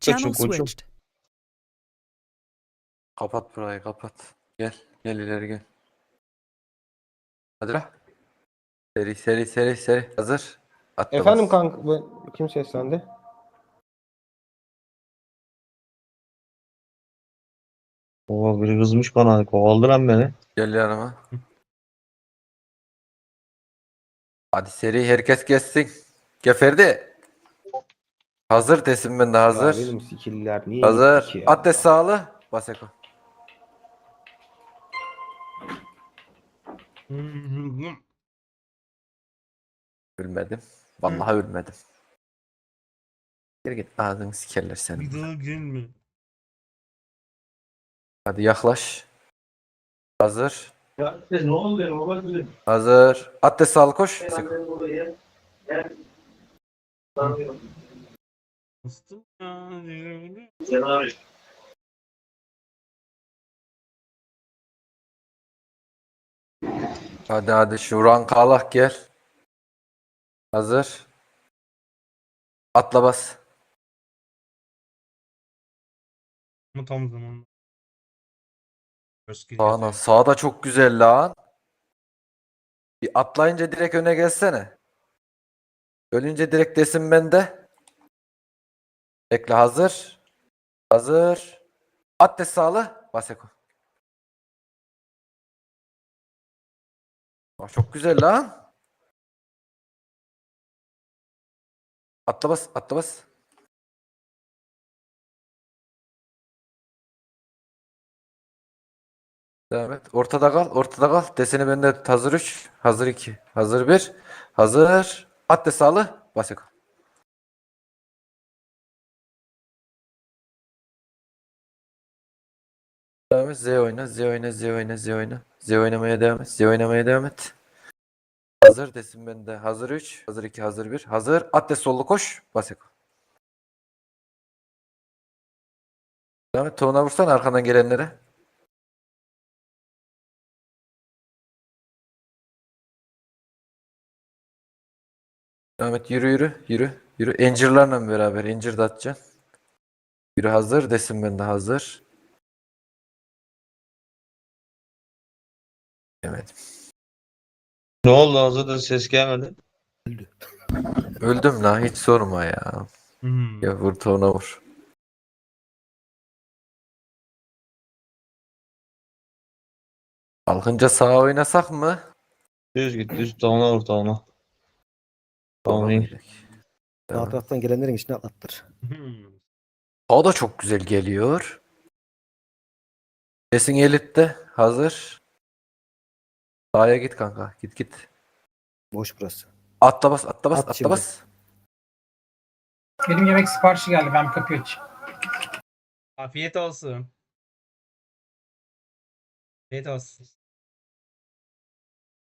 Channel Koçum, koçum. switched. Kapat burayı kapat. Gel. Gel ileri gel. Hadi la. Seri seri seri seri. Hazır. Atla Efendim bas. kanka bu kim seslendi? Oo biri kızmış bana. Kovaladı lan beni. Gel yanıma. Hadi seri herkes geçsin. Geferdi. Hazır desin ben de Ya hazır. benim skill'ler niye Hazır. gitti ki ya? Atlet sağlı. Baseko. Ölmedim. Vallahi ölmedim. Geri git ağzını sikerler Bir senin. daha gelme. Hadi yaklaş. Hazır. Ya ne oldu ya baba dedim. Hazır. Atlet sağlı koş. Ben Baseko. annem buraya gel. Tanıyorum. Bastım ya. Sen abi. Hadi hadi şu rank Allah gel. Hazır. Atla bas. Ama tam kill Sağına. yazıyor. Sağda çok güzel lan. Bir atlayınca direkt öne gelsene. Ölünce direkt desin bende. Bekle hazır. Hazır. At de sağlı. Baseko. Aa, çok güzel lan. Atla bas, atla bas. Devam et. Ortada kal, ortada kal. Deseni bende hazır 3, hazır 2, hazır 1, hazır. At de sağlı. Baseko. Devam et. Z oyna, Z oyna, Z oyna, Z oyna. Z oynamaya devam et. Z oynamaya devam et. Hazır desin bende. Hazır 3, hazır 2, hazır 1, hazır. At de sollu koş. Baseko. Devam et. Tuğuna vursan arkandan gelenlere. Devam et. Yürü yürü. Yürü. Yürü. Incir'larla beraber. Incir de atacaksın. Yürü hazır. Desin bende hazır. Evet. Ne oldu hazırda ses gelmedi. Öldüm la. Hiç sorma ya. Hmm. Ya vur tuğuna vur. Kalkınca sağa oynasak mı? Düz git düz tavana vur tavana. Tamam iyi. Sağ taraftan gelenlerin içine atlattır. Hmm. O da çok güzel geliyor. Desin elitte. Hazır. Sağa git kanka. Git git. Boş burası. Atla bas, atla bas, At atla şimdi. bas. Benim yemek siparişi geldi. Ben kapıyı aç. Afiyet olsun. Afiyet olsun.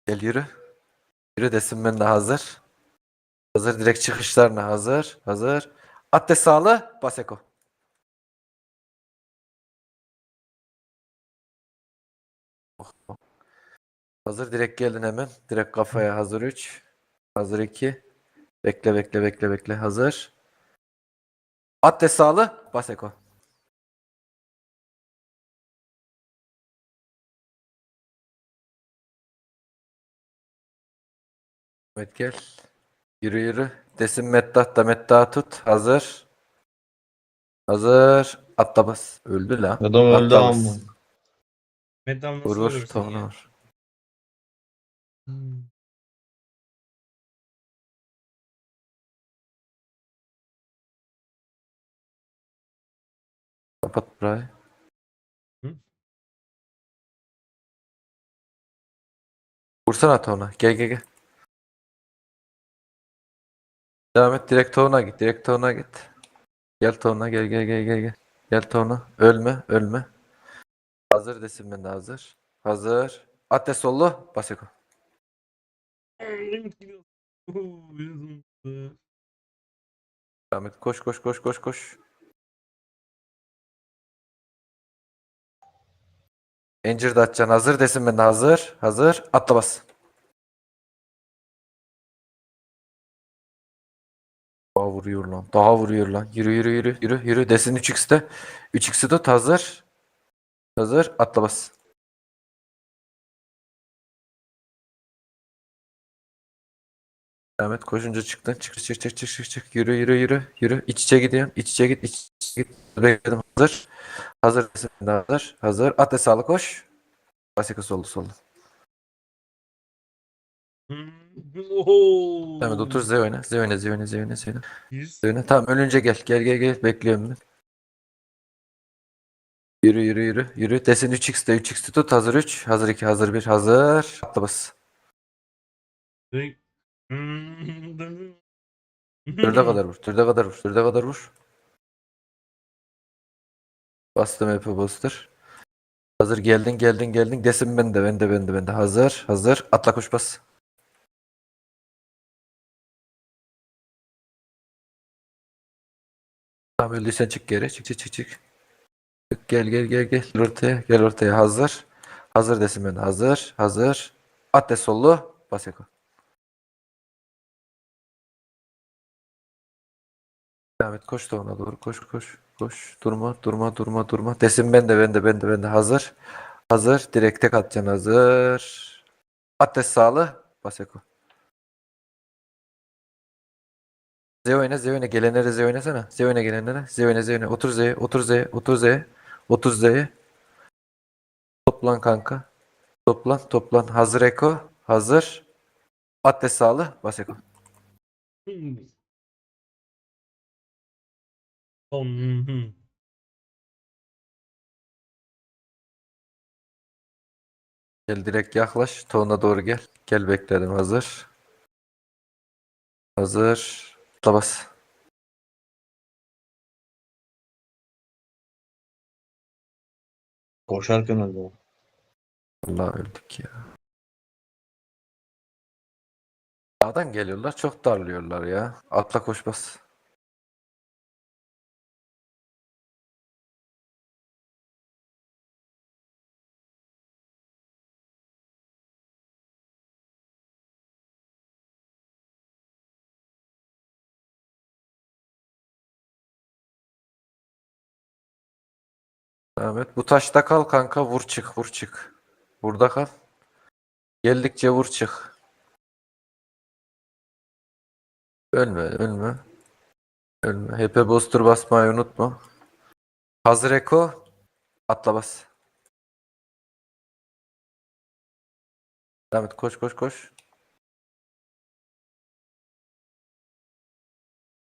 Gel yürü. Yürü desin ben de hazır. Hazır direkt çıkışlarına hazır. Hazır. At de sağlı. Baseko. Oh, Hazır direkt geldin hemen. Direkt kafaya hazır 3. Hazır 2. Bekle bekle bekle bekle. Hazır. At de sağlı. Baseko. Evet gel. Yürü yürü. Desin Meddah da Meddah tut. Hazır. Hazır. Atla bas. Öldü la. Adam öldü Atla bas. ama. Meddam nasıl Vur vur. ölürsün ya? vur. Hmm. Kapat burayı. Hı? Vursana at ona. Gel gel gel. Devam et. Direkt tona git. Direkt tona git. Gel tona gel gel gel gel gel. Gel tona. Ölme ölme. Hazır desin ben de hazır. Hazır. At de sollu. Baseko. Elim gidiyor. Oo, yüzüm gitti. Devam et. Koş koş koş koş koş. Encir de atacaksın. Hazır desin ben de hazır. Hazır. Atla bas. Aa, vuruyor lan. Daha vuruyor lan. Yürü yürü yürü yürü yürü. Desin 3x'te. 3x'i tut hazır. Hazır. Atla bas. Ahmet koşunca çıktın. Çık çık çık çık çık çık. Yürü yürü yürü yürü. İç içe gidiyorsun. İç içe git. İç içe git. Bekledim. Hazır. Hazır. Hazır. Hazır. At sağlı koş. Basika soldu soldu. Hmm. Oho. Ahmet otur Z oyna. Z oyna Z oyna Z oyna Z oyna. Yüz. Z oyna. Tamam ölünce gel. Gel gel gel. Bekliyorum ben. Yürü yürü yürü. Yürü. Desin 3x'te 3x'te tut. Hazır 3. Hazır 2. Hazır 1. Hazır. Atla bas. Hmm. Dörde kadar vur. Dörde kadar vur. Dörde kadar vur. Bastım hep'i bastır. Hazır geldin geldin geldin. Desin ben de ben de ben de ben de. Hazır. Hazır. Atla koş bas. Tamam öldüysen çık geri. Çık çık çık çık. Çık, Gel gel gel gel. Gel ortaya. Gel ortaya. Hazır. Hazır desin ben de. Hazır. Hazır. At de sollu. Bas yako. Devam et koş da ona doğru. Koş koş koş. Durma durma durma durma. Desin ben de ben de ben de ben de. Hazır. Hazır. Direkt tek atacaksın. Hazır. Ateş sağlı. Baseko Z oyna Z oyna. Gelenlere Z oynasana. Z oyna gelenlere. Z oyna Z oyna. Otur Z otur Z otur Z. Otur Z. Toplan kanka. Toplan toplan. Hazır Eko. Hazır. Ateş sağlı. Baseko Hmm. Gel direkt yaklaş. Tona doğru gel. Gel bekledim. Hazır. Hazır. Atla bas. Koşarken öldü o. Allah öldük ya. Sağdan geliyorlar. Çok darlıyorlar ya. Atla koş bas. Ahmet bu taşta kal kanka vur çık vur çık. Burada kal. Geldikçe vur çık. Ölme ölme. Ölme. HP booster basmayı unutma. Hazır Eko. Atla bas. Ahmet koş koş koş.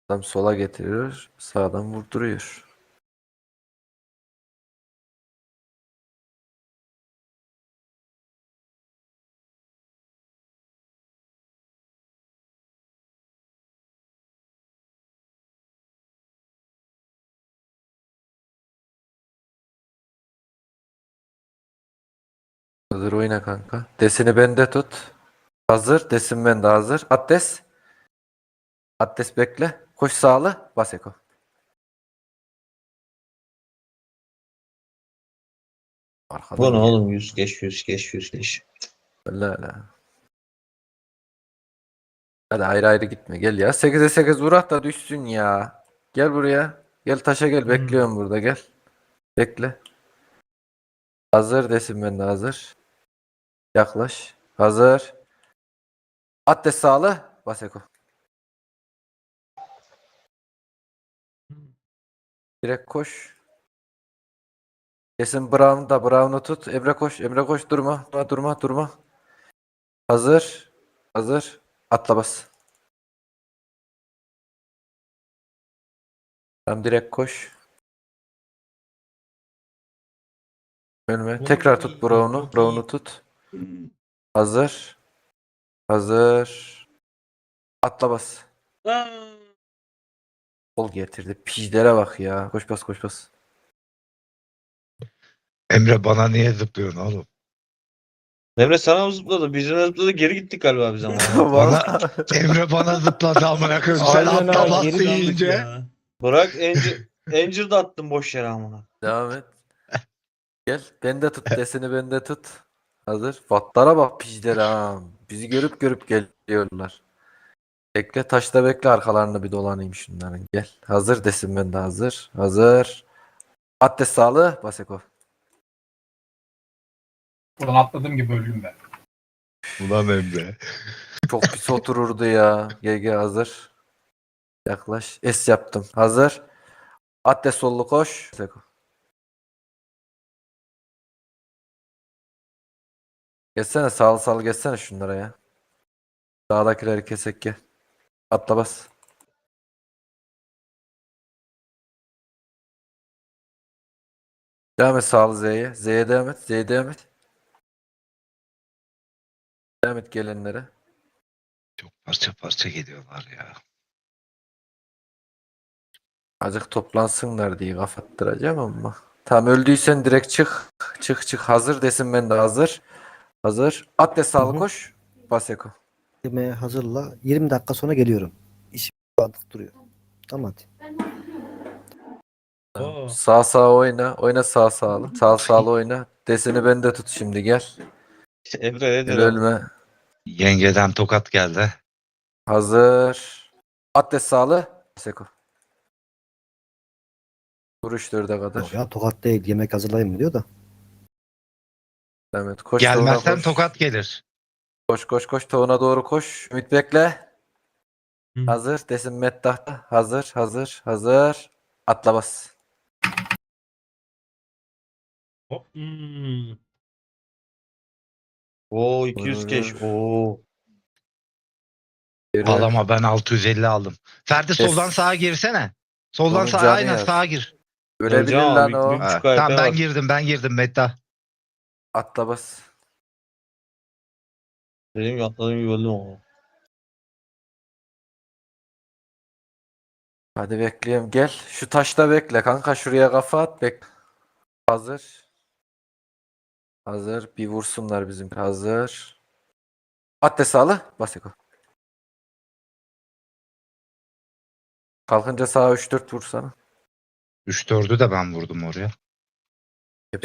Adam sola getiriyor. Sağdan vurduruyor. Hazır oyna kanka. Desini bende tut. Hazır. Desin bende hazır. Addes. Addes bekle. Koş sağlı. Bas Eko. Arkadan Bu ne oğlum? Yüz geç yüz geç yüz geç. Öyle öyle. Hadi ayrı ayrı gitme. Gel ya. 8'e 8 vurak da düşsün ya. Gel buraya. Gel taşa gel. Hmm. Bekliyorum burada. Gel. Bekle. Hazır desin ben de hazır. Yaklaş. Hazır. At de sağlı. Baseko. Direkt koş. Kesin Brown da Brown'u tut. Emre koş. Emre koş. Durma. Durma durma durma. Hazır. Hazır. Atla bas. Tamam direkt koş. Önüme. Tekrar tut Brown'u. Brown'u tut. Hazır. Hazır. Atla bas. Aa. Kol getirdi. Pijdere bak ya. Koş bas koş bas. Emre bana niye zıplıyorsun oğlum? Emre sana mı zıpladı? Bizden zıpladı geri gittik galiba biz ama. Vallahi. Emre bana zıpladı amına koyayım. Sen Aynen atla abi, bas geri deyince. Ya. Bırak Angel, Angel da attım boş yere amına. Devam et. Gel. Bende tut. Desini bende tut. Hazır. Vatlara bak pijdere ha. Bizi görüp görüp geliyorlar. Bekle taşta bekle arkalarını bir dolanayım şunların. Gel. Hazır desin ben de hazır. Hazır. Adres sağlığı Baseko. Buradan atladığım gibi öldüm ben. Ulan Emre. Çok pis otururdu ya. GG hazır. Yaklaş. Es yaptım. Hazır. Adres sollu koş. Baseko. Geçsene sağlı sağlı geçsene şunlara ya. Sağdakileri kesek gel. Atla bas. Devam et sağlı Z'ye. Z'ye devam et. Z'ye devam et. Devam et gelenlere. Çok parça parça geliyorlar ya. Azıcık toplansınlar diye kafattıracağım ama. Tamam öldüysen direkt çık. Çık çık. Hazır desin ben de hazır. Hazır. At de sağlı koş. Baseko. Yemeğe hazırla. 20 dakika sonra geliyorum. İşim bandık duruyor. Tamam hadi. Oo. Sağ sağ oyna. Oyna sağ sağlı. Sağ sağlı oyna. Desini ben de tut şimdi gel. Emre ne Gel diyor? ölme. Yengeden tokat geldi. Hazır. At de sağlı. Baseko. Vuruş dörde kadar. Yok ya tokat değil. Yemek hazırlayayım mı diyor da. Devam et. Koş tavuğuna Gelmezsen koş. tokat gelir. Koş koş koş tavuğuna doğru koş. Ümit bekle. Hı. Hazır. Desin Mettah'ta. Hazır. Hazır. Hazır. Atla bas. Hop. Hmm. Oo 200 keş. Oo. Alama ben 650 aldım. Ferdi Kes. soldan sağa girsene. Soldan Onun sağa canı aynen sağa gir. Ölebilir Hocam, lan bir- o. bir- Ha, tamam ben girdim ben girdim Metta. Atla bas. Benim atladığım gibi öldüm ama. Hadi bekleyeyim gel. Şu taşta bekle kanka şuraya kafa at bek. Hazır. Hazır. Bir vursunlar bizim. Hazır. At de sağlı. Basiko. Kalkınca sağa 3-4 vursana. 3-4'ü de ben vurdum oraya.